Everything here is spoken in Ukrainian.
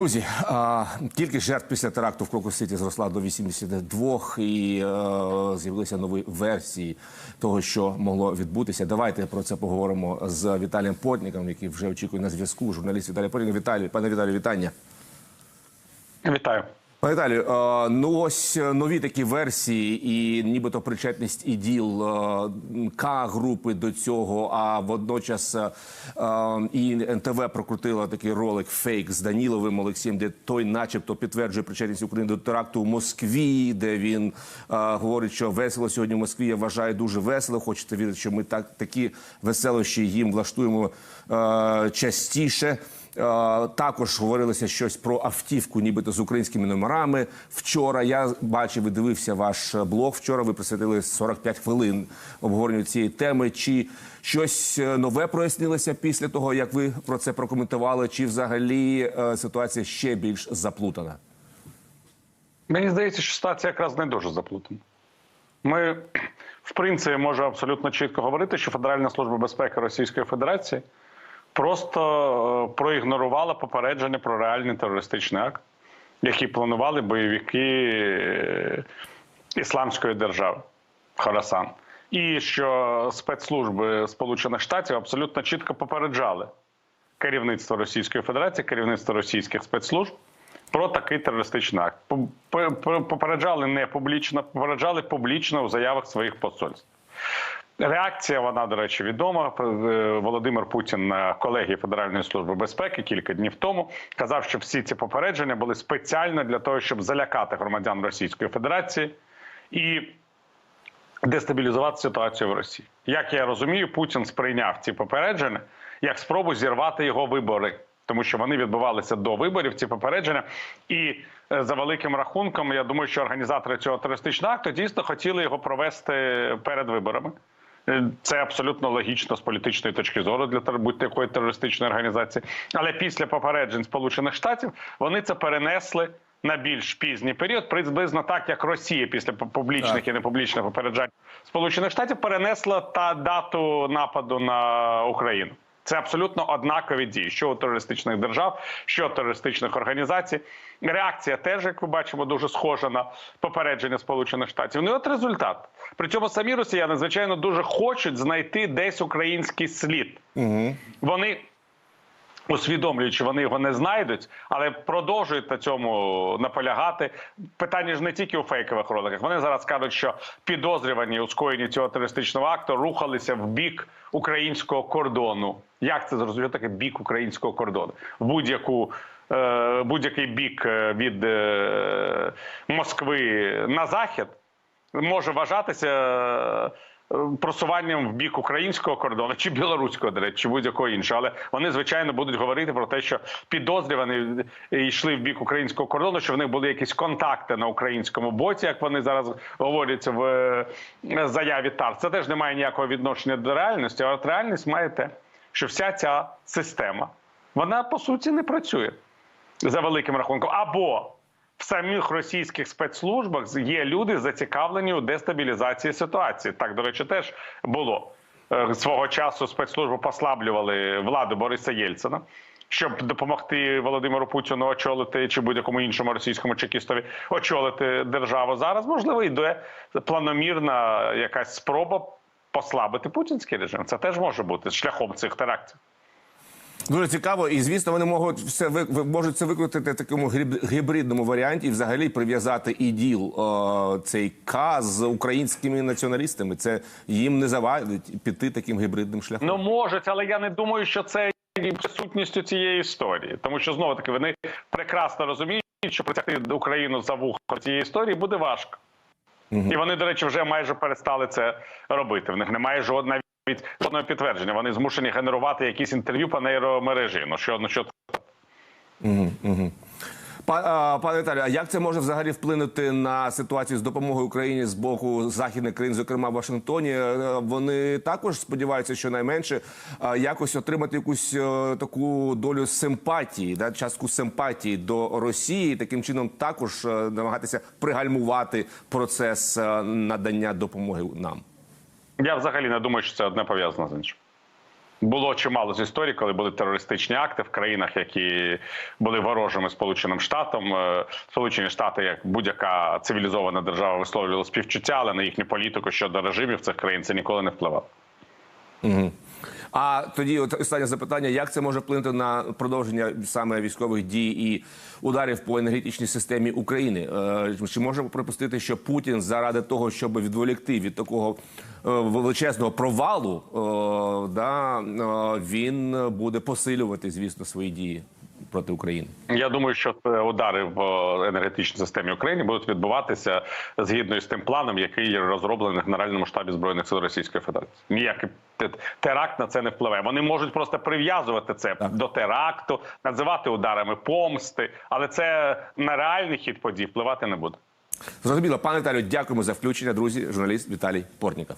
Друзі, кількість жертв після теракту в Крокус Сіті зросла до 82 і е, з'явилися нові версії того, що могло відбутися. Давайте про це поговоримо з Віталієм Потніком, який вже очікує на зв'язку. Журналіст Віталій Потнік. Віталій, пане Віталію, вітання. Вітаю. Пане Віталію, ну ось е, нові такі версії, і нібито причетність і діл е, К групи до цього. А водночас е, і НТВ прокрутила такий ролик фейк з Даніловим Олексієм, де той, начебто, підтверджує причетність України до теракту в Москві, де він говорить, що весело сьогодні в Москві. Я вважаю дуже весело. Хочете вірити, що ми так такі веселощі їм влаштуємо частіше. Е, Також говорилося щось про автівку, нібито з українськими номерами. Вчора я бачив і дивився ваш блог. Вчора ви присвятили 45 хвилин обговоренню цієї теми. Чи щось е, нове прояснилося після того, як ви про це прокоментували? Чи взагалі е, ситуація ще більш заплутана? Мені здається, що ситуація якраз не дуже заплутана. Ми, в принципі, можемо абсолютно чітко говорити, що Федеральна служба безпеки Російської Федерації просто е, проігнорувала попередження про реальний терористичний акт, який планували бойовики е, Ісламської держави Хорасан. І що спецслужби Сполучених Штатів абсолютно чітко попереджали керівництво Російської Федерації, керівництво російських спецслужб про такий терористичний акт. По- по- Попереджали не публічно, попереджали публічно у заявах своїх посольств. Реакція, вона, до речі, відома. Е, Володимир Путін на колегії Федеральної служби безпеки кілька днів тому казав, що всі ці попередження були спеціально для того, щоб залякати громадян Російської Федерації і дестабілізувати ситуацію в Росії. Як я розумію, Путін сприйняв ці попередження як спробу зірвати його вибори, тому що вони відбувалися до виборів. Ці попередження, і е, за великим рахунком, я думаю, що організатори цього терористичного акту дійсно хотіли його провести перед виборами. Це абсолютно логічно з політичної точки зору для будь-якої терористичної організації. Але після попереджень Сполучених Штатів вони це перенесли на більш пізній період, приблизно так, як Росія після пу- публічних Так. і непублічних попереджань Сполучених Штатів перенесла та дату нападу на Україну. Це абсолютно однакові дії, що у терористичних держав, що у терористичних організацій. Реакція теж, як ви бачимо, дуже схожа на попередження Сполучених Штатів. Ну і от результат. При цьому самі росіяни, звичайно, дуже хочуть знайти десь український слід. Угу. Вони усвідомлюючи, вони його не знайдуть, але продовжують на цьому наполягати. Питання ж не тільки у фейкових роликах. Вони зараз кажуть, що підозрювані у скоєнні цього терористичного акту рухалися в бік українського кордону. Як це зрозуміло? Таке бік українського кордону в будь-яку. е, Будь-який бік е, від е, Москви на захід може вважатися просуванням в бік українського кордону чи білоруського, до речі, чи будь-якого іншого. Але вони звичайно будуть говорити про те, що підозрювані йшли в бік українського кордону, що в них були якісь контакти на українському боці, як вони зараз говорять в е, заяві ТАР. Це теж не має ніякого відношення до реальності. А от реальність має те, що вся ця система вона по суті не працює за великим рахунком. Або в самих російських спецслужбах є люди зацікавлені у дестабілізації ситуації. Так, до речі, теж було Е, свого часу. Спецслужби послаблювали владу Бориса Єльцина. Щоб допомогти Володимиру Путіну очолити чи будь-якому іншому російському чекістові очолити державу зараз, можливо, йде планомірна якась спроба послабити путінський режим. Це теж може бути шляхом цих терактів. Дуже цікаво, і звісно, вони можуть все можуть це викрутити в такому гібридному варіанті і взагалі прив'язати іділ е, цей К з українськими націоналістами. Це їм не завадить піти таким гібридним шляхом. Ну можуть, але я не думаю, що це є сутністю цієї історії, тому що знову таки вони прекрасно розуміють, що притягти Україну за вухо цієї історії буде важко. І вони, до речі, вже майже перестали це робити. В них немає жодного навіть жодного підтвердження. Вони змушені генерувати якісь інтерв'ю по нейромережі. Ну що ну що Па- а, Пане Віталію, а як це може взагалі вплинути на ситуацію з допомогою Україні з боку західних країн, зокрема в Вашингтоні? Е, Вони також сподіваються, що найменше е, якось отримати якусь е, таку долю симпатії, да, частку симпатії до Росії, таким чином також намагатися пригальмувати процес надання допомоги нам. Я взагалі не думаю, що це одне пов'язано з іншим. Було чимало з історії, коли були терористичні акти в країнах, які були ворожими Сполученим Штатом. Е, Сполучені Штати, як будь-яка цивілізована держава, висловлювали співчуття, але на їхню політику щодо режимів цих країн це ніколи не впливало. А тоді, от останнє запитання: як це може вплинути на продовження саме військових дій і ударів по енергетичній системі України? Е, Чи можемо припустити, що Путін заради того, щоб відволікти від такого е, величезного провалу, е, да, він буде посилювати, звісно, свої дії проти України? Я думаю, що удари в е, енергетичній системі України будуть відбуватися згідно з тим планом, який розроблений в Генеральному штабі збройних сил Російської Федерації. Ніякий те- теракт на це не впливає. Вони можуть просто прив'язувати це до теракту, називати ударами помсти, але це на реальний хід подій впливати не буде. Зрозуміло, пане Віталію, дякуємо за включення. Друзі, журналіст Віталій Портніков.